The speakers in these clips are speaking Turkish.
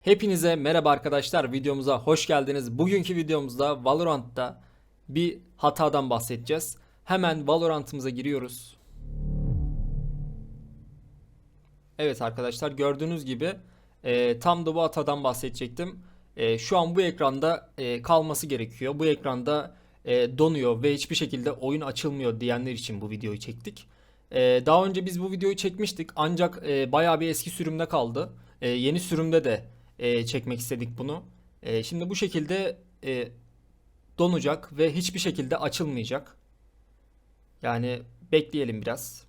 Hepinize merhaba arkadaşlar videomuza hoş geldiniz. Bugünkü videomuzda Valorant'ta bir hatadan bahsedeceğiz. Hemen Valorant'ımıza giriyoruz. Evet arkadaşlar gördüğünüz gibi e, tam da bu hatadan bahsedecektim. E, şu an bu ekranda e, kalması gerekiyor. Bu ekranda e, donuyor ve hiçbir şekilde oyun açılmıyor diyenler için bu videoyu çektik. E, daha önce biz bu videoyu çekmiştik ancak e, bayağı bir eski sürümde kaldı. E, yeni sürümde de e, çekmek istedik bunu. E, şimdi bu şekilde e, donacak ve hiçbir şekilde açılmayacak. Yani bekleyelim biraz.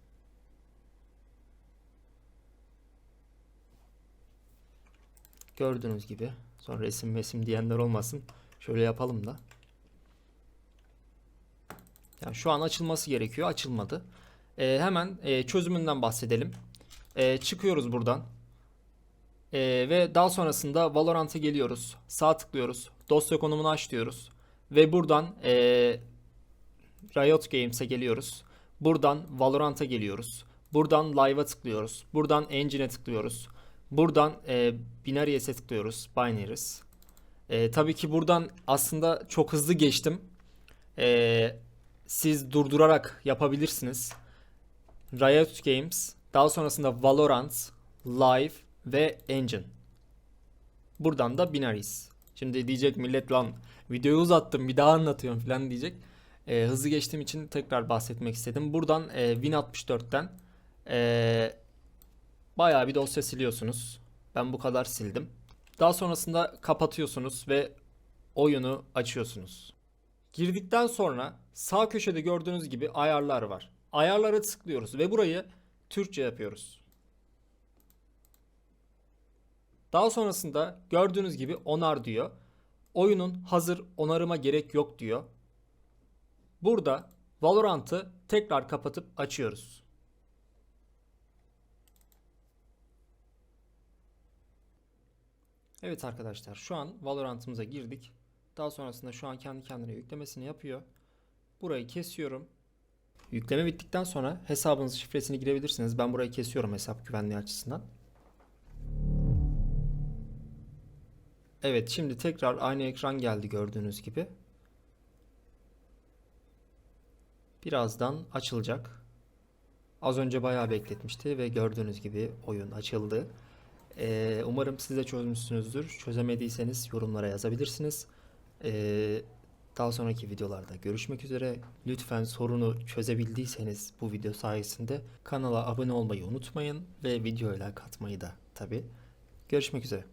Gördüğünüz gibi. Sonra resim resim diyenler olmasın. Şöyle yapalım da. Yani şu an açılması gerekiyor. Açılmadı. Ee, hemen e, çözümünden bahsedelim. Ee, çıkıyoruz buradan. Ee, ve daha sonrasında Valorant'a geliyoruz. Sağ tıklıyoruz. Dosya konumunu aç diyoruz. Ve buradan e, Riot Games'e geliyoruz. Buradan Valorant'a geliyoruz. Buradan Live'a tıklıyoruz. Buradan Engine'e tıklıyoruz. Buradan e, Binaryes'e tıklıyoruz. Binaries. E, tabii ki buradan aslında çok hızlı geçtim. E, siz durdurarak yapabilirsiniz. Riot Games, daha sonrasında Valorant, Live ve Engine. Buradan da Binaries. Şimdi diyecek millet lan videoyu uzattım bir daha anlatıyorum falan diyecek. E, hızlı geçtiğim için tekrar bahsetmek istedim. Buradan e, Win64'ten e, bayağı bir dosya siliyorsunuz. Ben bu kadar sildim. Daha sonrasında kapatıyorsunuz ve oyunu açıyorsunuz. Girdikten sonra sağ köşede gördüğünüz gibi ayarlar var. Ayarlara tıklıyoruz ve burayı Türkçe yapıyoruz. Daha sonrasında gördüğünüz gibi onar diyor. Oyunun hazır onarıma gerek yok diyor. Burada Valorant'ı tekrar kapatıp açıyoruz. Evet arkadaşlar şu an Valorant'ımıza girdik. Daha sonrasında şu an kendi kendine yüklemesini yapıyor. Burayı kesiyorum. Yükleme bittikten sonra hesabınızın şifresini girebilirsiniz. Ben burayı kesiyorum hesap güvenliği açısından. Evet şimdi tekrar aynı ekran geldi gördüğünüz gibi. Birazdan açılacak. Az önce bayağı bekletmişti ve gördüğünüz gibi oyun açıldı. Ee, umarım siz de çözmüşsünüzdür. Çözemediyseniz yorumlara yazabilirsiniz. Ee, daha sonraki videolarda görüşmek üzere. Lütfen sorunu çözebildiyseniz bu video sayesinde kanala abone olmayı unutmayın ve videoya like atmayı da tabi. Görüşmek üzere.